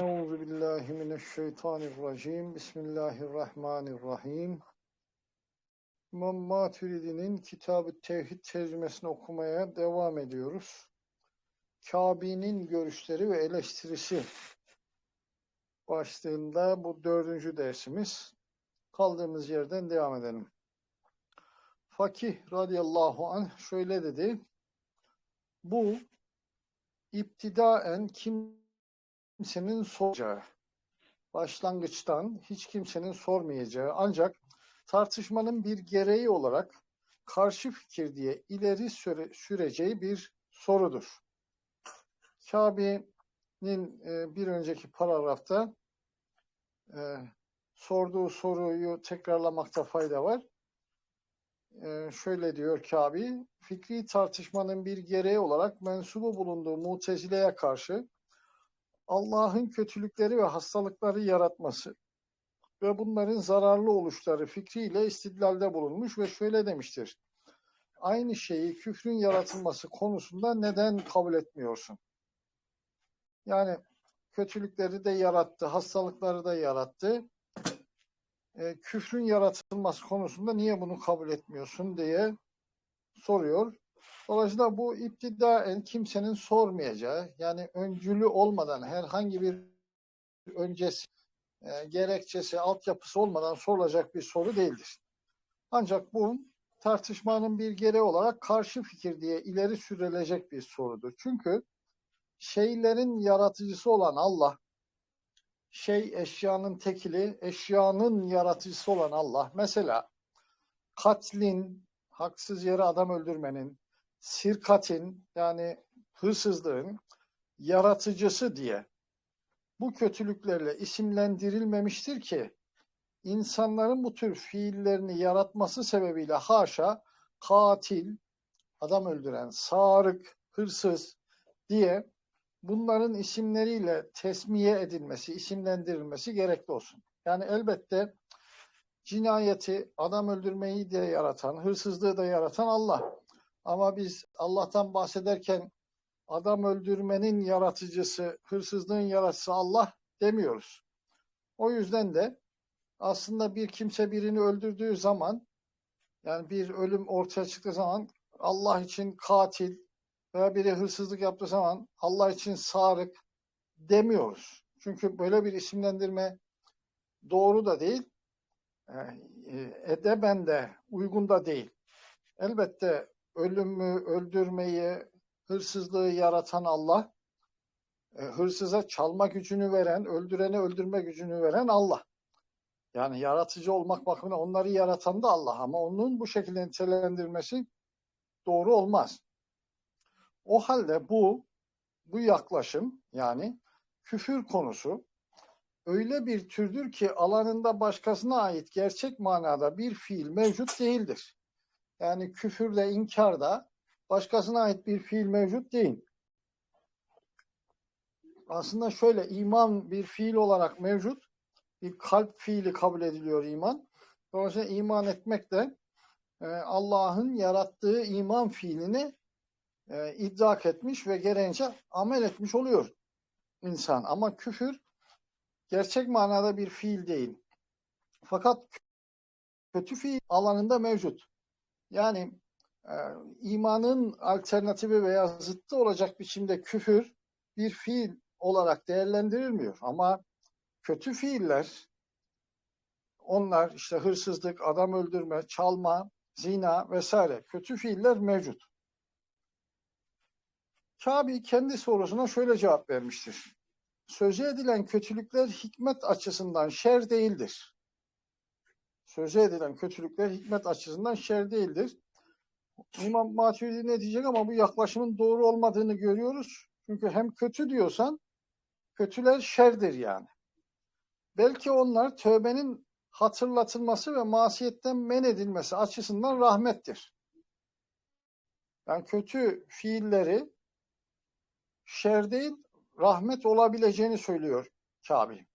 Euzu billahi mineşşeytanirracim. Bismillahirrahmanirrahim. İmam Maturidi'nin Kitab-ı Tevhid tercümesini okumaya devam ediyoruz. Kabe'nin görüşleri ve eleştirisi başlığında bu dördüncü dersimiz. Kaldığımız yerden devam edelim. Fakih radıyallahu anh şöyle dedi. Bu iptidaen kimsenin soracağı, başlangıçtan hiç kimsenin sormayacağı ancak tartışmanın bir gereği olarak karşı fikir diye ileri süre, süreceği bir sorudur. Kabe'nin e, bir önceki paragrafta e, sorduğu soruyu tekrarlamakta fayda var. E, şöyle diyor Kabe, fikri tartışmanın bir gereği olarak mensubu bulunduğu mutezileye karşı Allah'ın kötülükleri ve hastalıkları yaratması ve bunların zararlı oluşları fikriyle istidlalde bulunmuş ve şöyle demiştir. Aynı şeyi küfrün yaratılması konusunda neden kabul etmiyorsun? Yani kötülükleri de yarattı, hastalıkları da yarattı. E, küfrün yaratılması konusunda niye bunu kabul etmiyorsun diye soruyor. Dolayısıyla bu iptidaen kimsenin sormayacağı, yani öncülü olmadan herhangi bir öncesi, e, gerekçesi, altyapısı olmadan sorulacak bir soru değildir. Ancak bu tartışmanın bir gereği olarak karşı fikir diye ileri sürülecek bir sorudur. Çünkü şeylerin yaratıcısı olan Allah, şey eşyanın tekili, eşyanın yaratıcısı olan Allah. Mesela katlin, haksız yere adam öldürmenin, sirkatin yani hırsızlığın yaratıcısı diye bu kötülüklerle isimlendirilmemiştir ki insanların bu tür fiillerini yaratması sebebiyle haşa katil, adam öldüren, sarık, hırsız diye bunların isimleriyle tesmiye edilmesi, isimlendirilmesi gerekli olsun. Yani elbette cinayeti, adam öldürmeyi de yaratan, hırsızlığı da yaratan Allah. Ama biz Allah'tan bahsederken adam öldürmenin yaratıcısı, hırsızlığın yaratıcısı Allah demiyoruz. O yüzden de aslında bir kimse birini öldürdüğü zaman yani bir ölüm ortaya çıktığı zaman Allah için katil veya biri hırsızlık yaptığı zaman Allah için sarık demiyoruz. Çünkü böyle bir isimlendirme doğru da değil, e, edeben de uygun da değil. Elbette ölümü, öldürmeyi, hırsızlığı yaratan Allah, e, hırsıza çalma gücünü veren, öldürene öldürme gücünü veren Allah. Yani yaratıcı olmak bakımından onları yaratan da Allah ama onun bu şekilde nitelendirmesi doğru olmaz. O halde bu bu yaklaşım yani küfür konusu öyle bir türdür ki alanında başkasına ait gerçek manada bir fiil mevcut değildir. Yani küfürde, inkarda başkasına ait bir fiil mevcut değil. Aslında şöyle iman bir fiil olarak mevcut. Bir kalp fiili kabul ediliyor iman. Dolayısıyla iman etmek de e, Allah'ın yarattığı iman fiilini e, idrak etmiş ve gereğince amel etmiş oluyor insan. Ama küfür gerçek manada bir fiil değil. Fakat kötü fiil alanında mevcut. Yani e, imanın alternatifi veya zıttı olacak biçimde küfür bir fiil olarak değerlendirilmiyor. Ama kötü fiiller onlar işte hırsızlık, adam öldürme, çalma, zina vesaire kötü fiiller mevcut. Kabe kendi sorusuna şöyle cevap vermiştir. Sözü edilen kötülükler hikmet açısından şer değildir sözü edilen kötülükler hikmet açısından şer değildir. İmam Maturidi ne diyecek ama bu yaklaşımın doğru olmadığını görüyoruz. Çünkü hem kötü diyorsan kötüler şerdir yani. Belki onlar tövbenin hatırlatılması ve masiyetten men edilmesi açısından rahmettir. Yani kötü fiilleri şer değil rahmet olabileceğini söylüyor Kabe.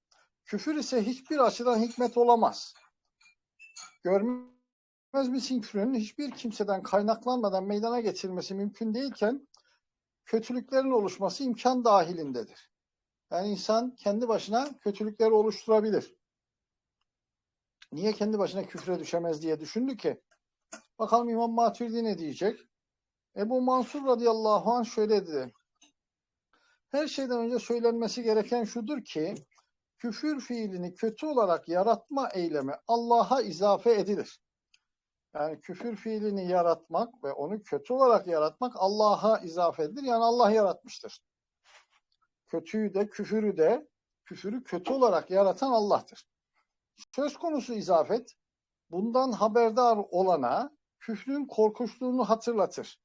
Küfür ise hiçbir açıdan hikmet olamaz. Görmez misin küfrünün hiçbir kimseden kaynaklanmadan meydana getirilmesi mümkün değilken kötülüklerin oluşması imkan dahilindedir. Yani insan kendi başına kötülükleri oluşturabilir. Niye kendi başına küfre düşemez diye düşündü ki. Bakalım İmam Maturidi ne diyecek? Ebu Mansur radıyallahu anh şöyle dedi. Her şeyden önce söylenmesi gereken şudur ki küfür fiilini kötü olarak yaratma eylemi Allah'a izafe edilir. Yani küfür fiilini yaratmak ve onu kötü olarak yaratmak Allah'a izafe edilir. Yani Allah yaratmıştır. Kötüyü de küfürü de küfürü kötü olarak yaratan Allah'tır. Söz konusu izafet bundan haberdar olana küfrün korkunçluğunu hatırlatır.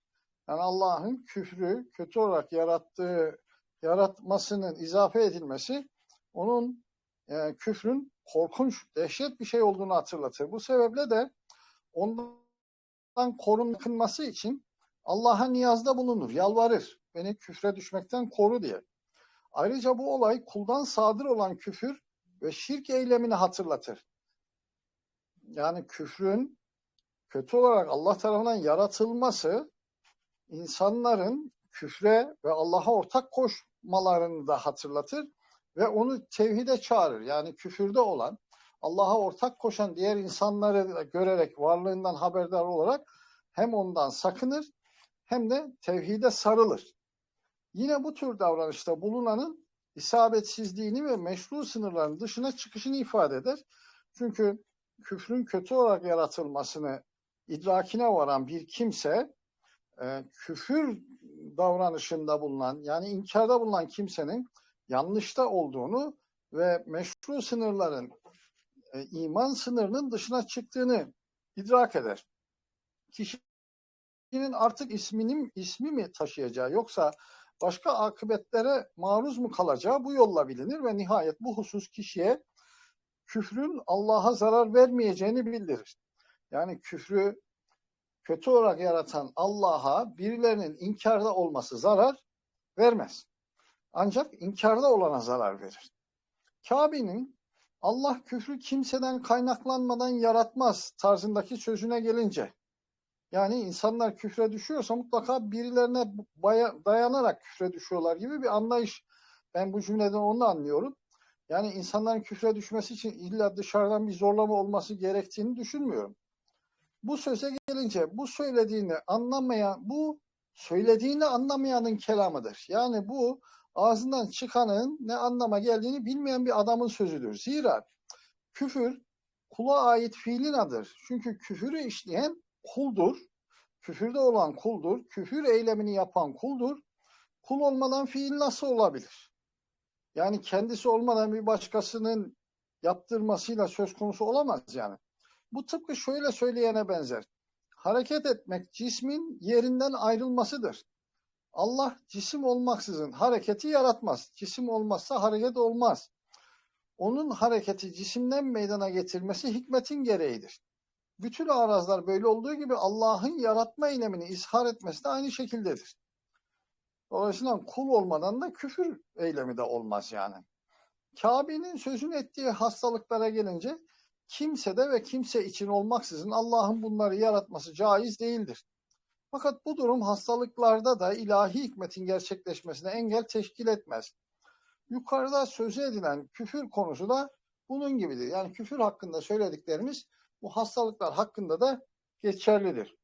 Yani Allah'ın küfrü kötü olarak yarattığı yaratmasının izafe edilmesi onun e, küfrün korkunç, dehşet bir şey olduğunu hatırlatır. Bu sebeple de ondan korunması için Allah'a niyazda bulunur, yalvarır. Beni küfre düşmekten koru diye. Ayrıca bu olay kuldan sadır olan küfür ve şirk eylemini hatırlatır. Yani küfrün kötü olarak Allah tarafından yaratılması insanların küfre ve Allah'a ortak koşmalarını da hatırlatır ve onu tevhide çağırır. Yani küfürde olan, Allah'a ortak koşan diğer insanları görerek, varlığından haberdar olarak hem ondan sakınır hem de tevhide sarılır. Yine bu tür davranışta bulunanın isabetsizliğini ve meşru sınırların dışına çıkışını ifade eder. Çünkü küfrün kötü olarak yaratılmasını idrakine varan bir kimse e, küfür davranışında bulunan yani inkarda bulunan kimsenin yanlışta olduğunu ve meşru sınırların e, iman sınırının dışına çıktığını idrak eder. Kişinin artık isminin ismi mi taşıyacağı yoksa başka akıbetlere maruz mu kalacağı bu yolla bilinir ve nihayet bu husus kişiye küfrün Allah'a zarar vermeyeceğini bildirir. Yani küfrü kötü olarak yaratan Allah'a birilerinin inkarda olması zarar vermez. Ancak inkarda olana zarar verir. Kabe'nin Allah küfrü kimseden kaynaklanmadan yaratmaz tarzındaki sözüne gelince yani insanlar küfre düşüyorsa mutlaka birilerine dayanarak küfre düşüyorlar gibi bir anlayış. Ben bu cümleden onu anlıyorum. Yani insanların küfre düşmesi için illa dışarıdan bir zorlama olması gerektiğini düşünmüyorum. Bu söze gelince bu söylediğini anlamayan, bu söylediğini anlamayanın kelamıdır. Yani bu ağzından çıkanın ne anlama geldiğini bilmeyen bir adamın sözüdür. Zira küfür kula ait fiilin adır. Çünkü küfürü işleyen kuldur. Küfürde olan kuldur. Küfür eylemini yapan kuldur. Kul olmadan fiil nasıl olabilir? Yani kendisi olmadan bir başkasının yaptırmasıyla söz konusu olamaz yani. Bu tıpkı şöyle söyleyene benzer. Hareket etmek cismin yerinden ayrılmasıdır. Allah cisim olmaksızın hareketi yaratmaz. Cisim olmazsa hareket olmaz. Onun hareketi cisimden meydana getirmesi hikmetin gereğidir. Bütün arazlar böyle olduğu gibi Allah'ın yaratma eylemini ishar etmesi de aynı şekildedir. Dolayısıyla kul olmadan da küfür eylemi de olmaz yani. Kabe'nin sözünü ettiği hastalıklara gelince kimsede ve kimse için olmaksızın Allah'ın bunları yaratması caiz değildir. Fakat bu durum hastalıklarda da ilahi hikmetin gerçekleşmesine engel teşkil etmez. Yukarıda sözü edilen küfür konusu da bunun gibidir. Yani küfür hakkında söylediklerimiz bu hastalıklar hakkında da geçerlidir.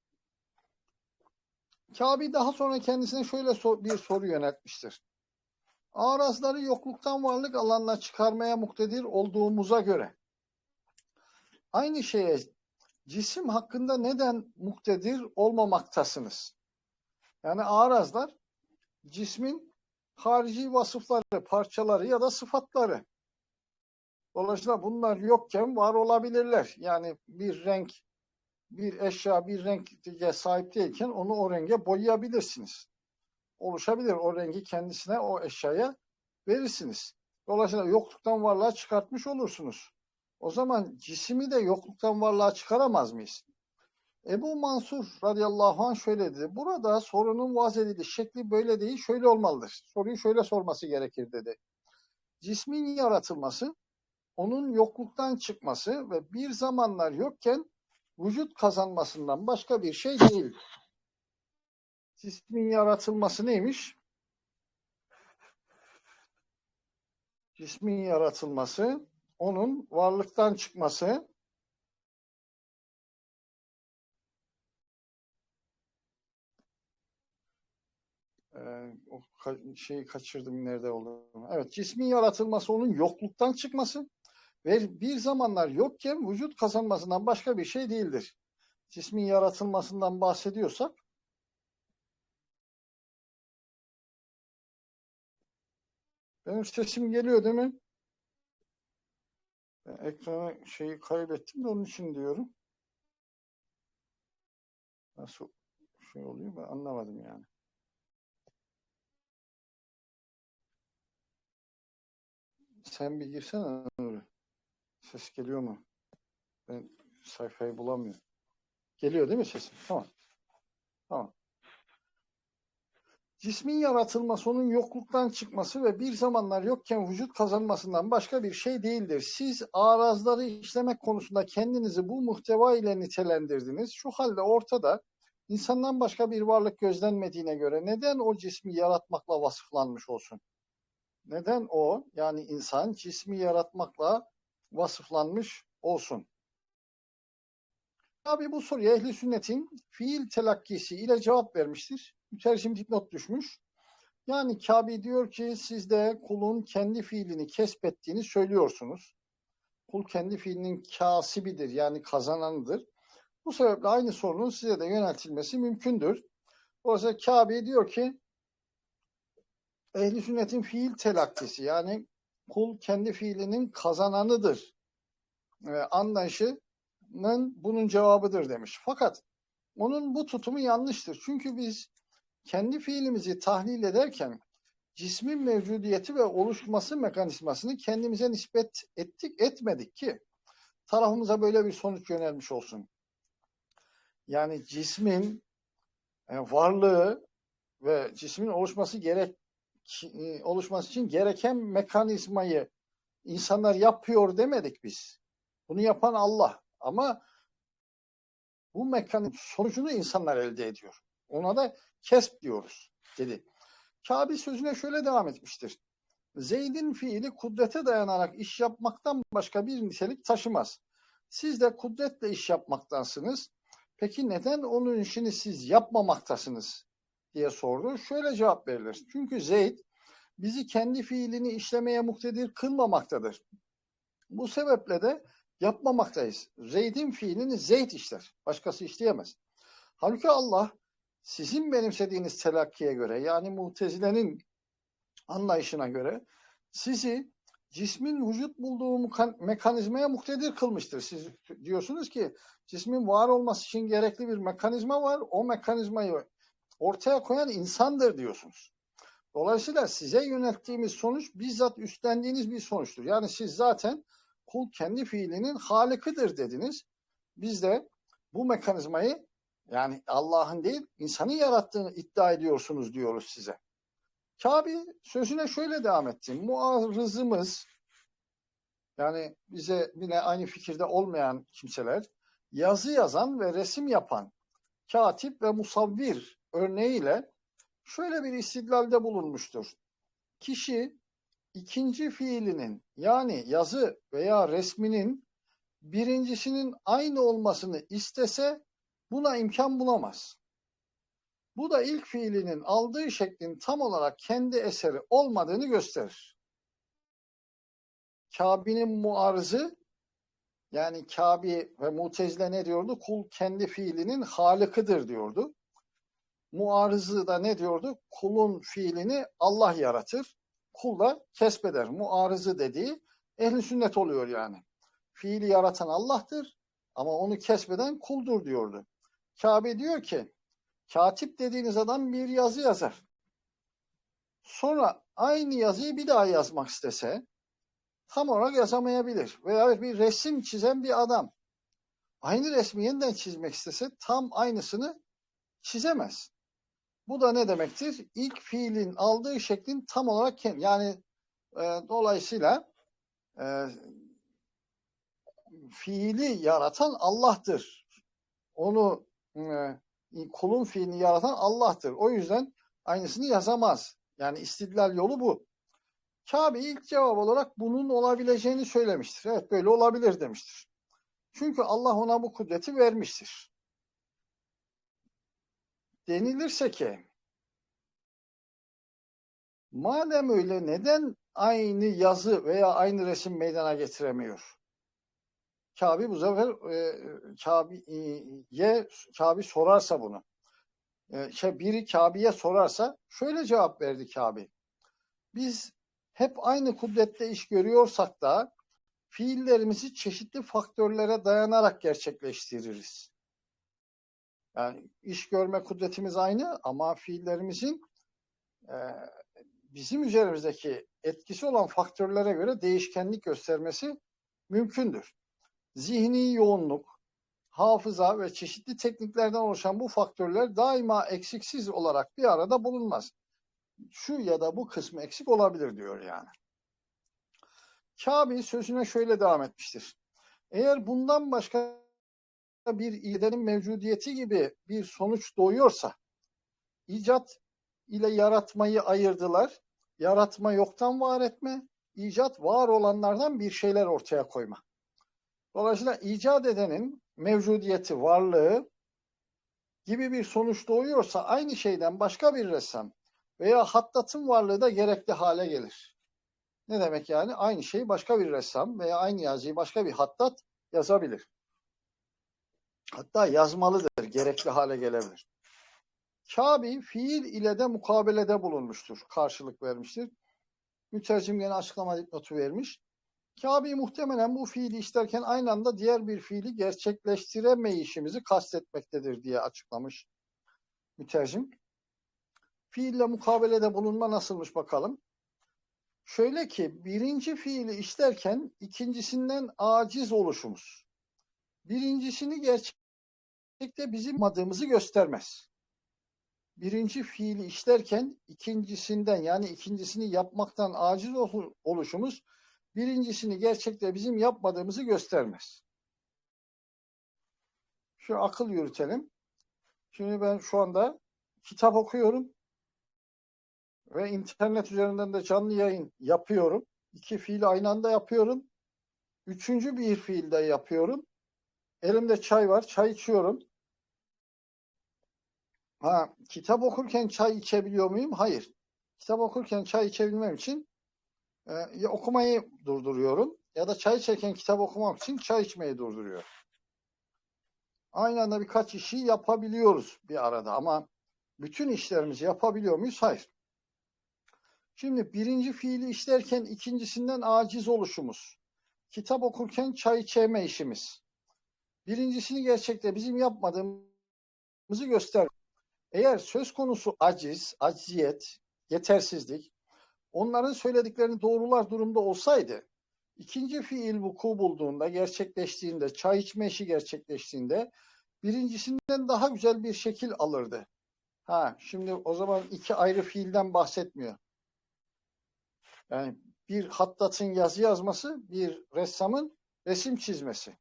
Kabe daha sonra kendisine şöyle bir soru yöneltmiştir. Arazları yokluktan varlık alanına çıkarmaya muktedir olduğumuza göre aynı şeye cisim hakkında neden muktedir olmamaktasınız? Yani arazlar cismin harici vasıfları, parçaları ya da sıfatları. Dolayısıyla bunlar yokken var olabilirler. Yani bir renk, bir eşya bir renge sahip değilken onu o renge boyayabilirsiniz. Oluşabilir. O rengi kendisine, o eşyaya verirsiniz. Dolayısıyla yokluktan varlığa çıkartmış olursunuz. O zaman cisimi de yokluktan varlığa çıkaramaz mıyız? Ebu Mansur radıyallahu anh şöyle dedi. Burada sorunun vaz şekli böyle değil, şöyle olmalıdır. Soruyu şöyle sorması gerekir dedi. Cismin yaratılması, onun yokluktan çıkması ve bir zamanlar yokken vücut kazanmasından başka bir şey değil. Cismin yaratılması neymiş? cismin yaratılması, onun varlıktan çıkması, Ee, o şeyi kaçırdım nerede olduğunu. Evet, cismin yaratılması, onun yokluktan çıkması ve bir zamanlar yokken vücut kazanmasından başka bir şey değildir. Cismin yaratılmasından bahsediyorsak, benim sesim geliyor değil mi? Ben ekrana şeyi kaybettim de onun için diyorum. Nasıl şey oluyor ben anlamadım yani. Sen bir girsene Nuri. Ses geliyor mu? Ben sayfayı bulamıyorum. Geliyor değil mi sesim? Tamam. Tamam. Cismin yaratılması, onun yokluktan çıkması ve bir zamanlar yokken vücut kazanmasından başka bir şey değildir. Siz arazları işlemek konusunda kendinizi bu muhteva ile nitelendirdiniz. Şu halde ortada insandan başka bir varlık gözlenmediğine göre neden o cismi yaratmakla vasıflanmış olsun? Neden o yani insan cismi yaratmakla vasıflanmış olsun? Tabi bu soruya ehli sünnetin fiil telakkisi ile cevap vermiştir. Mütercim dipnot düşmüş. Yani Kabe diyor ki siz de kulun kendi fiilini kesbettiğini söylüyorsunuz. Kul kendi fiilinin kasibidir yani kazananıdır. Bu sebeple aynı sorunun size de yöneltilmesi mümkündür. Oysa Kabe diyor ki ehli sünnetin fiil telakkisi yani kul kendi fiilinin kazananıdır e, anlayışının bunun cevabıdır demiş. Fakat onun bu tutumu yanlıştır. Çünkü biz kendi fiilimizi tahlil ederken cismin mevcudiyeti ve oluşması mekanizmasını kendimize nispet ettik etmedik ki tarafımıza böyle bir sonuç yönelmiş olsun. Yani cismin e, varlığı ve cismin oluşması gerek e, oluşması için gereken mekanizmayı insanlar yapıyor demedik biz. Bunu yapan Allah. Ama bu mekanizma sonucunu insanlar elde ediyor. Ona da kesp diyoruz dedi. Kabe sözüne şöyle devam etmiştir. Zeyd'in fiili kudrete dayanarak iş yapmaktan başka bir nitelik taşımaz. Siz de kudretle iş yapmaktansınız. Peki neden onun işini siz yapmamaktasınız diye sordu. Şöyle cevap verilir. Çünkü Zeyd bizi kendi fiilini işlemeye muktedir kılmamaktadır. Bu sebeple de yapmamaktayız. Zeyd'in fiilini Zeyd işler. Başkası işleyemez. Halbuki Allah sizin benimsediğiniz telakkiye göre yani mutezilenin anlayışına göre sizi cismin vücut bulduğu mekanizmaya muktedir kılmıştır. Siz diyorsunuz ki cismin var olması için gerekli bir mekanizma var. O mekanizmayı ortaya koyan insandır diyorsunuz. Dolayısıyla size yönelttiğimiz sonuç bizzat üstlendiğiniz bir sonuçtur. Yani siz zaten kul kendi fiilinin halikıdır dediniz. Biz de bu mekanizmayı yani Allah'ın değil insanın yarattığını iddia ediyorsunuz diyoruz size. Kabe sözüne şöyle devam etti. Muarızımız yani bize yine aynı fikirde olmayan kimseler yazı yazan ve resim yapan katip ve musavvir örneğiyle şöyle bir istidlalde bulunmuştur. Kişi ikinci fiilinin yani yazı veya resminin birincisinin aynı olmasını istese buna imkan bulamaz. Bu da ilk fiilinin aldığı şeklin tam olarak kendi eseri olmadığını gösterir. Kabe'nin muarızı yani Kabe ve Mutezile ne diyordu? Kul kendi fiilinin halıkıdır diyordu. Muarızı da ne diyordu? Kulun fiilini Allah yaratır. Kul da kesbeder. Muarızı dediği ehli sünnet oluyor yani. Fiili yaratan Allah'tır ama onu kesbeden kuldur diyordu. Kabe diyor ki katip dediğiniz adam bir yazı yazar. Sonra aynı yazıyı bir daha yazmak istese tam olarak yazamayabilir. Veya bir resim çizen bir adam aynı resmi yeniden çizmek istese tam aynısını çizemez. Bu da ne demektir? İlk fiilin aldığı şeklin tam olarak yani e, dolayısıyla e, fiili yaratan Allah'tır. Onu kulun fiilini yaratan Allah'tır. O yüzden aynısını yazamaz. Yani istidlal yolu bu. Kabe ilk cevap olarak bunun olabileceğini söylemiştir. Evet böyle olabilir demiştir. Çünkü Allah ona bu kudreti vermiştir. Denilirse ki madem öyle neden aynı yazı veya aynı resim meydana getiremiyor? Kabe bu sefer e, Kabe'ye Kabe sorarsa bunu. E, şey, biri Kabe'ye sorarsa şöyle cevap verdi Kabe. Biz hep aynı kudrette iş görüyorsak da fiillerimizi çeşitli faktörlere dayanarak gerçekleştiririz. Yani iş görme kudretimiz aynı ama fiillerimizin e, bizim üzerimizdeki etkisi olan faktörlere göre değişkenlik göstermesi mümkündür. Zihni yoğunluk, hafıza ve çeşitli tekniklerden oluşan bu faktörler daima eksiksiz olarak bir arada bulunmaz. Şu ya da bu kısmı eksik olabilir diyor yani. Kabe sözüne şöyle devam etmiştir. Eğer bundan başka bir iğdenin mevcudiyeti gibi bir sonuç doğuyorsa, icat ile yaratmayı ayırdılar. Yaratma yoktan var etme, icat var olanlardan bir şeyler ortaya koyma. Dolayısıyla icat edenin mevcudiyeti, varlığı gibi bir sonuç doğuyorsa aynı şeyden başka bir ressam veya hattatın varlığı da gerekli hale gelir. Ne demek yani? Aynı şeyi başka bir ressam veya aynı yazıyı başka bir hattat yazabilir. Hatta yazmalıdır, gerekli hale gelebilir. Kabi fiil ile de mukabelede bulunmuştur, karşılık vermiştir. Mütercim gene açıklama notu vermiş. Kabe muhtemelen bu fiili işlerken aynı anda diğer bir fiili gerçekleştiremeyişimizi kastetmektedir diye açıklamış mütercim. Fiille mukabelede bulunma nasılmış bakalım. Şöyle ki birinci fiili işlerken ikincisinden aciz oluşumuz. Birincisini gerçekte bizim madığımızı göstermez. Birinci fiili işlerken ikincisinden yani ikincisini yapmaktan aciz oluşumuz birincisini gerçekte bizim yapmadığımızı göstermez. Şu akıl yürütelim. Şimdi ben şu anda kitap okuyorum ve internet üzerinden de canlı yayın yapıyorum. İki fiili aynı anda yapıyorum. Üçüncü bir fiilde yapıyorum. Elimde çay var, çay içiyorum. Ha, kitap okurken çay içebiliyor muyum? Hayır. Kitap okurken çay içebilmem için e, ya okumayı durduruyorum ya da çay içerken kitap okumak için çay içmeyi durduruyor. Aynı anda birkaç işi yapabiliyoruz bir arada ama bütün işlerimizi yapabiliyor muyuz? Hayır. Şimdi birinci fiili işlerken ikincisinden aciz oluşumuz. Kitap okurken çay içeme işimiz. Birincisini gerçekte bizim yapmadığımızı göster. Eğer söz konusu aciz, acziyet, yetersizlik, onların söylediklerini doğrular durumda olsaydı, ikinci fiil vuku bulduğunda, gerçekleştiğinde, çay içme işi gerçekleştiğinde birincisinden daha güzel bir şekil alırdı. Ha, şimdi o zaman iki ayrı fiilden bahsetmiyor. Yani bir hattatın yazı yazması, bir ressamın resim çizmesi.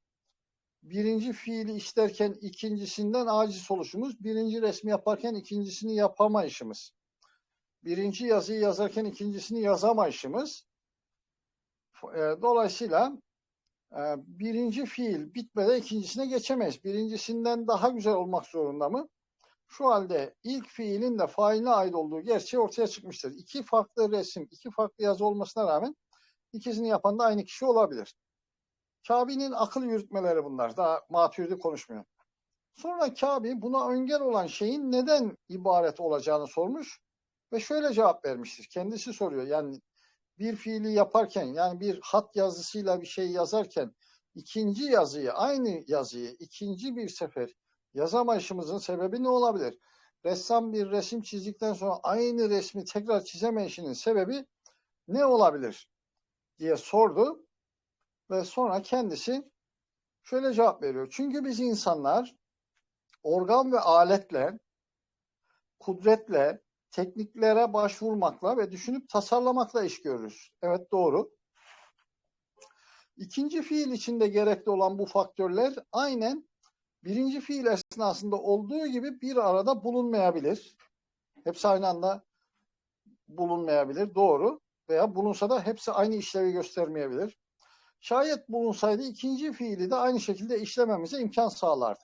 Birinci fiili işlerken ikincisinden aciz oluşumuz, birinci resmi yaparken ikincisini yapamayışımız. Birinci yazıyı yazarken ikincisini yazamayışımız. E, dolayısıyla e, birinci fiil bitmeden ikincisine geçemeyiz. Birincisinden daha güzel olmak zorunda mı? Şu halde ilk fiilin de failine ait olduğu gerçeği ortaya çıkmıştır. İki farklı resim, iki farklı yazı olmasına rağmen ikisini yapan da aynı kişi olabilir. Kabe'nin akıl yürütmeleri bunlar. Daha maturidi konuşmuyor. Sonra Kabe buna öngel olan şeyin neden ibaret olacağını sormuş ve şöyle cevap vermiştir. Kendisi soruyor. Yani bir fiili yaparken yani bir hat yazısıyla bir şey yazarken ikinci yazıyı, aynı yazıyı ikinci bir sefer yazamayışımızın sebebi ne olabilir? Ressam bir resim çizdikten sonra aynı resmi tekrar çizemeyişinin sebebi ne olabilir diye sordu ve sonra kendisi şöyle cevap veriyor. Çünkü biz insanlar organ ve aletle, kudretle, tekniklere başvurmakla ve düşünüp tasarlamakla iş görürüz. Evet doğru. İkinci fiil içinde gerekli olan bu faktörler aynen birinci fiil esnasında olduğu gibi bir arada bulunmayabilir. Hepsi aynı anda bulunmayabilir. Doğru. veya bulunsa da hepsi aynı işlevi göstermeyebilir. Şayet bulunsaydı ikinci fiili de aynı şekilde işlememize imkan sağlardı.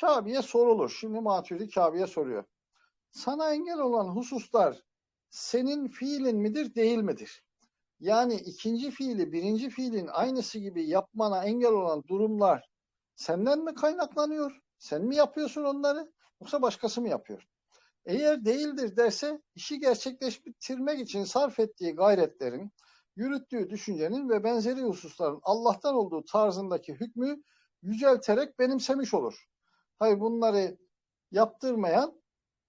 Kabe'ye sorulur. Şimdi Maturidi Kabe'ye soruyor. Sana engel olan hususlar senin fiilin midir değil midir? Yani ikinci fiili birinci fiilin aynısı gibi yapmana engel olan durumlar senden mi kaynaklanıyor? Sen mi yapıyorsun onları? Yoksa başkası mı yapıyor? Eğer değildir derse işi gerçekleştirmek için sarf ettiği gayretlerin, yürüttüğü düşüncenin ve benzeri hususların Allah'tan olduğu tarzındaki hükmü yücelterek benimsemiş olur. Hayır bunları yaptırmayan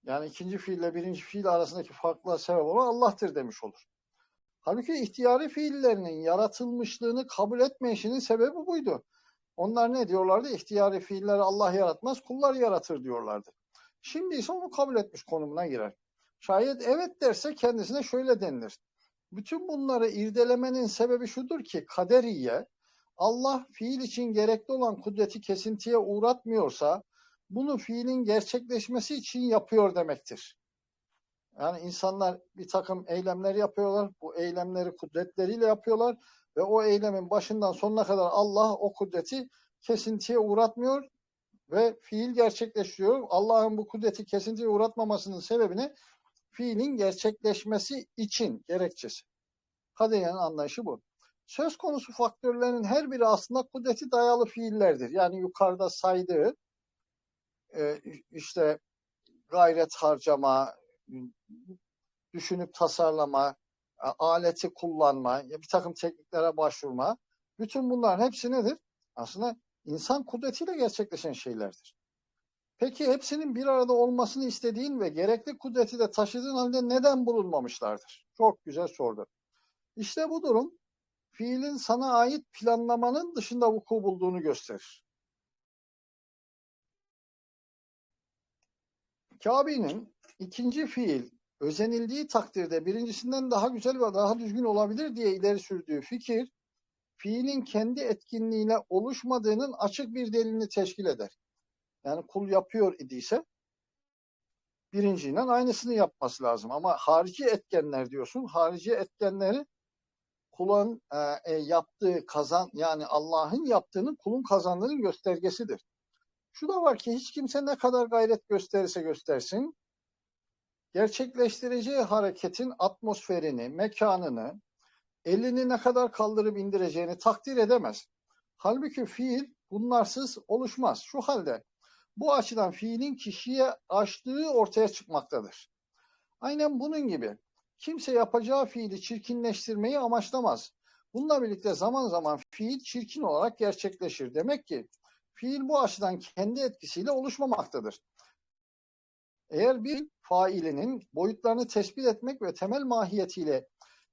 yani ikinci fiille birinci fiil arasındaki farkla sebep olan Allah'tır demiş olur. Halbuki ihtiyari fiillerinin yaratılmışlığını kabul etmeyişinin sebebi buydu. Onlar ne diyorlardı? İhtiyari fiilleri Allah yaratmaz, kullar yaratır diyorlardı. Şimdi ise onu kabul etmiş konumuna girer. Şayet evet derse kendisine şöyle denilir. Bütün bunları irdelemenin sebebi şudur ki kaderiye Allah fiil için gerekli olan kudreti kesintiye uğratmıyorsa bunu fiilin gerçekleşmesi için yapıyor demektir. Yani insanlar bir takım eylemler yapıyorlar. Bu eylemleri kudretleriyle yapıyorlar ve o eylemin başından sonuna kadar Allah o kudreti kesintiye uğratmıyor ve fiil gerçekleşiyor. Allah'ın bu kudreti kesintiye uğratmamasının sebebini fiilin gerçekleşmesi için gerekçesi. Kadeyen anlayışı bu. Söz konusu faktörlerin her biri aslında kudreti dayalı fiillerdir. Yani yukarıda saydığı e, işte gayret harcama, düşünüp tasarlama, aleti kullanma, bir takım tekniklere başvurma. Bütün bunların hepsi nedir? Aslında insan kudretiyle gerçekleşen şeylerdir. Peki hepsinin bir arada olmasını istediğin ve gerekli kudreti de taşıdığın halde neden bulunmamışlardır? Çok güzel sordu. İşte bu durum fiilin sana ait planlamanın dışında vuku bulduğunu gösterir. Kabe'nin ikinci fiil özenildiği takdirde birincisinden daha güzel ve daha düzgün olabilir diye ileri sürdüğü fikir, fiilin kendi etkinliğine oluşmadığının açık bir delilini teşkil eder. Yani kul yapıyor idiyse birinciyle aynısını yapması lazım. Ama harici etkenler diyorsun. Harici etkenleri kulun e, yaptığı kazan yani Allah'ın yaptığının kulun kazandığının göstergesidir. Şu da var ki hiç kimse ne kadar gayret gösterirse göstersin gerçekleştireceği hareketin atmosferini, mekanını, elini ne kadar kaldırıp indireceğini takdir edemez. Halbuki fiil bunlarsız oluşmaz. Şu halde bu açıdan fiilin kişiye açtığı ortaya çıkmaktadır. Aynen bunun gibi kimse yapacağı fiili çirkinleştirmeyi amaçlamaz. Bununla birlikte zaman zaman fiil çirkin olarak gerçekleşir. Demek ki fiil bu açıdan kendi etkisiyle oluşmamaktadır. Eğer bir failinin boyutlarını tespit etmek ve temel mahiyetiyle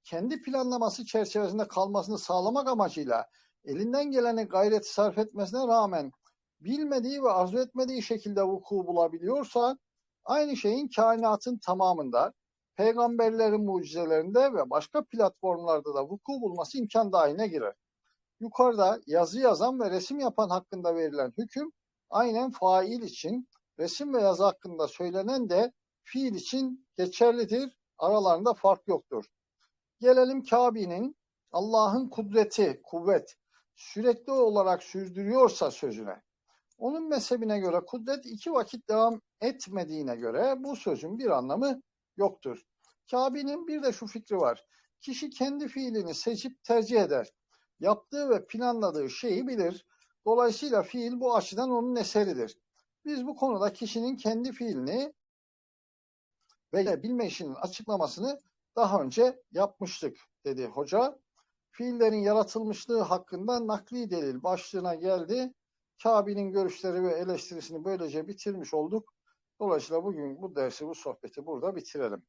kendi planlaması çerçevesinde kalmasını sağlamak amacıyla elinden geleni gayreti sarf etmesine rağmen bilmediği ve arzu etmediği şekilde vuku bulabiliyorsa aynı şeyin kainatın tamamında, peygamberlerin mucizelerinde ve başka platformlarda da vuku bulması imkan dahiline girer. Yukarıda yazı yazan ve resim yapan hakkında verilen hüküm aynen fail için resim ve yazı hakkında söylenen de fiil için geçerlidir. Aralarında fark yoktur. Gelelim Kabe'nin Allah'ın kudreti, kuvvet sürekli olarak sürdürüyorsa sözüne. Onun mezhebine göre kudret iki vakit devam etmediğine göre bu sözün bir anlamı yoktur. Kabe'nin bir de şu fikri var. Kişi kendi fiilini seçip tercih eder. Yaptığı ve planladığı şeyi bilir. Dolayısıyla fiil bu açıdan onun eseridir. Biz bu konuda kişinin kendi fiilini ve bilme işinin açıklamasını daha önce yapmıştık dedi hoca. Fiillerin yaratılmışlığı hakkında nakli delil başlığına geldi. Kabe'nin görüşleri ve eleştirisini böylece bitirmiş olduk. Dolayısıyla bugün bu dersi, bu sohbeti burada bitirelim.